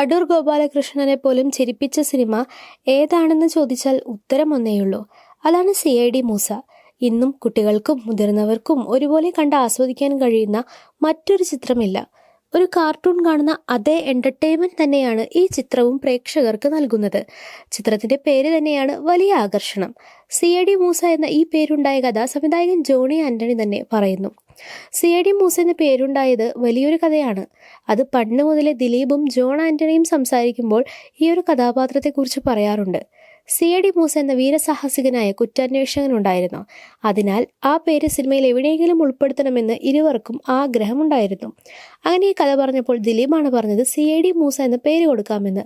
അടൂർ ഗോപാലകൃഷ്ണനെ പോലും ചിരിപ്പിച്ച സിനിമ ഏതാണെന്ന് ചോദിച്ചാൽ ഉത്തരം ഒന്നേയുള്ളൂ അതാണ് സി ഐ ഡി മൂസ. ഇന്നും കുട്ടികൾക്കും മുതിർന്നവർക്കും ഒരുപോലെ കണ്ട് ആസ്വദിക്കാൻ കഴിയുന്ന മറ്റൊരു ചിത്രമില്ല. ഒരു കാർട്ടൂൺ കാണുന്ന അതേ എന്റർടൈൻമെന്റ് തന്നെയാണ് ഈ ചിത്രവും പ്രേക്ഷകർക്ക് നൽകുന്നത്. ചിത്രത്തിന്റെ പേര് തന്നെയാണ് വലിയ ആകർഷണം. സി എ ഡി മൂസ എന്ന ഈ പേരുണ്ടായ കഥ സംവിധായകൻ ജോണി ആന്റണി തന്നെ പറയുന്നു. സി എ ഡി മൂസ എന്ന പേരുണ്ടായത് വലിയൊരു കഥയാണ്. അത് പണ്ട് മുതലേ ദിലീപും ജോൺ ആന്റണിയും സംസാരിക്കുമ്പോൾ ഈ ഒരു കഥാപാത്രത്തെക്കുറിച്ച് പറയാറുണ്ട്. സി എ ഡി മൂസ എന്ന വീരസാഹസികനായ കുറ്റാന്വേഷകനുണ്ടായിരുന്നു. അതിനാൽ ആ പേര് സിനിമയിൽ എവിടെയെങ്കിലും ഉൾപ്പെടുത്തണമെന്ന് ഇരുവർക്കും ആഗ്രഹമുണ്ടായിരുന്നു. അങ്ങനെ ഈ കഥ പറഞ്ഞപ്പോൾ ദിലീപാണ് പറഞ്ഞത് സി എ ഡി മൂസ എന്ന പേര് കൊടുക്കാമെന്ന്.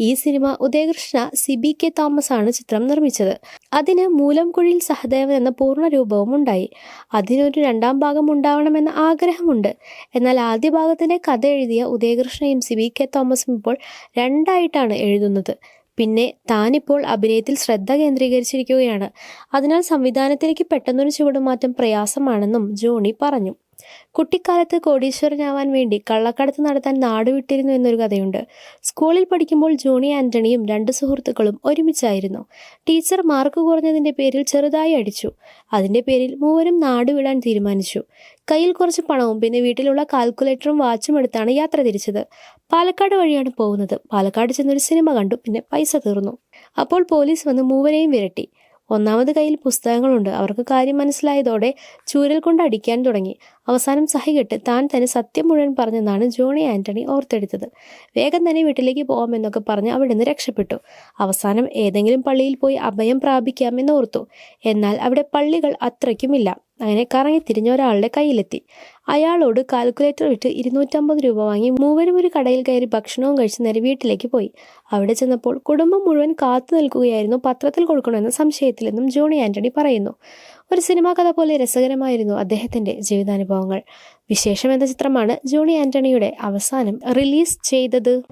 ഈ സിനിമ ഉദയകൃഷ്ണ സിബി കെ തോമസ് ആണ് ചിത്രം നിർമ്മിച്ചത്. അതിന് മൂലംകുഴിയിൽ സഹദേവൻ എന്ന പൂർണ രൂപവും ഉണ്ടായി. അതിനൊരു രണ്ടാം ഭാഗം ഉണ്ടാവണമെന്ന ആഗ്രഹമുണ്ട്. എന്നാൽ ആദ്യ ഭാഗത്തിന്റെ കഥ എഴുതിയ ഉദയകൃഷ്ണയും സിബി കെ തോമസും ഇപ്പോൾ രണ്ടായിട്ടാണ് എഴുതുന്നത്. പിന്നെ താനിപ്പോൾ അഭിനയത്തിൽ ശ്രദ്ധ കേന്ദ്രീകരിച്ചിരിക്കുകയാണ്. അതിനാൽ സംവിധാനത്തിലേക്ക് പെട്ടെന്നൊരു ചുവടുമാറ്റം പ്രയാസമാണെന്നും ജോണി പറഞ്ഞു. കുട്ടിക്കാലത്ത് കോടീശ്വരനാവാൻ വേണ്ടി കള്ളക്കടത്ത് നടത്താൻ നാടുവിട്ടിരുന്നു എന്നൊരു കഥയുണ്ട്. സ്കൂളിൽ പഠിക്കുമ്പോൾ ജോണി ആന്റണിയും രണ്ട് സുഹൃത്തുക്കളും ഒരുമിച്ചായിരുന്നു. ടീച്ചർ മാർക്ക് കുറഞ്ഞതിന്റെ പേരിൽ ചെറുതായി അടിച്ചു. അതിന്റെ പേരിൽ മൂവരും നാടുവിടാൻ തീരുമാനിച്ചു. കയ്യിൽ കുറച്ച് പണവും പിന്നെ വീട്ടിലുള്ള കാൽക്കുലേറ്ററും വാച്ചും എടുത്താണ് യാത്ര തിരിച്ചത്. പാലക്കാട് വഴിയാണ് പോകുന്നത്. പാലക്കാട് ചെന്നൊരു സിനിമ കണ്ടു പിന്നെ പൈസ തീർന്നു. അപ്പോൾ പോലീസ് വന്ന് മൂവരെയും വിരട്ടി. ഒന്നാമത് കയ്യിൽ പുസ്തകങ്ങളുണ്ട്. അവർക്ക് കാര്യം മനസ്സിലായതോടെ ചൂരൽ കൊണ്ട് അടിക്കാൻ തുടങ്ങി. അവസാനം സഹികെട്ട് താൻ തന്നെ സത്യം മുഴുവൻ പറഞ്ഞെന്നാണ് ജോണി ആന്റണി ഓർത്തെടുത്തത്. വേഗം തന്നെ വീട്ടിലേക്ക് പോകാമെന്നൊക്കെ പറഞ്ഞ് അവിടെ നിന്ന് രക്ഷപ്പെട്ടു. അവസാനം ഏതെങ്കിലും പള്ളിയിൽ പോയി അഭയം പ്രാപിക്കാമെന്ന് ഓർത്തു. എന്നാൽ അവിടെ പള്ളികൾ അത്രയ്ക്കുമില്ല. അങ്ങനെ കറങ്ങി തിരിഞ്ഞ ഒരാളുടെ കയ്യിലെത്തി. അയാളോട് കാൽക്കുലേറ്റർ വിട്ട് ഇരുന്നൂറ്റമ്പത് രൂപ വാങ്ങി മൂവരും ഒരു കടയിൽ കയറി ഭക്ഷണവും കഴിച്ച് നേരെ വീട്ടിലേക്ക് പോയി. അവിടെ ചെന്നപ്പോൾ കുടുംബം മുഴുവൻ കാത്തു നിൽക്കുകയായിരുന്നു പത്രത്തിൽ കൊടുക്കണമെന്ന സംശയത്തിലെന്നും ജോണി ആന്റണി പറയുന്നു. ഒരു സിനിമാ കഥ പോലെ രസകരമായിരുന്നു അദ്ദേഹത്തിന്റെ ജീവിതാനുഭവങ്ങൾ. വിശേഷം എന്ന ചിത്രമാണ് ജോണി ആന്റണിയുടെ അവസാനം റിലീസ് ചെയ്തത്.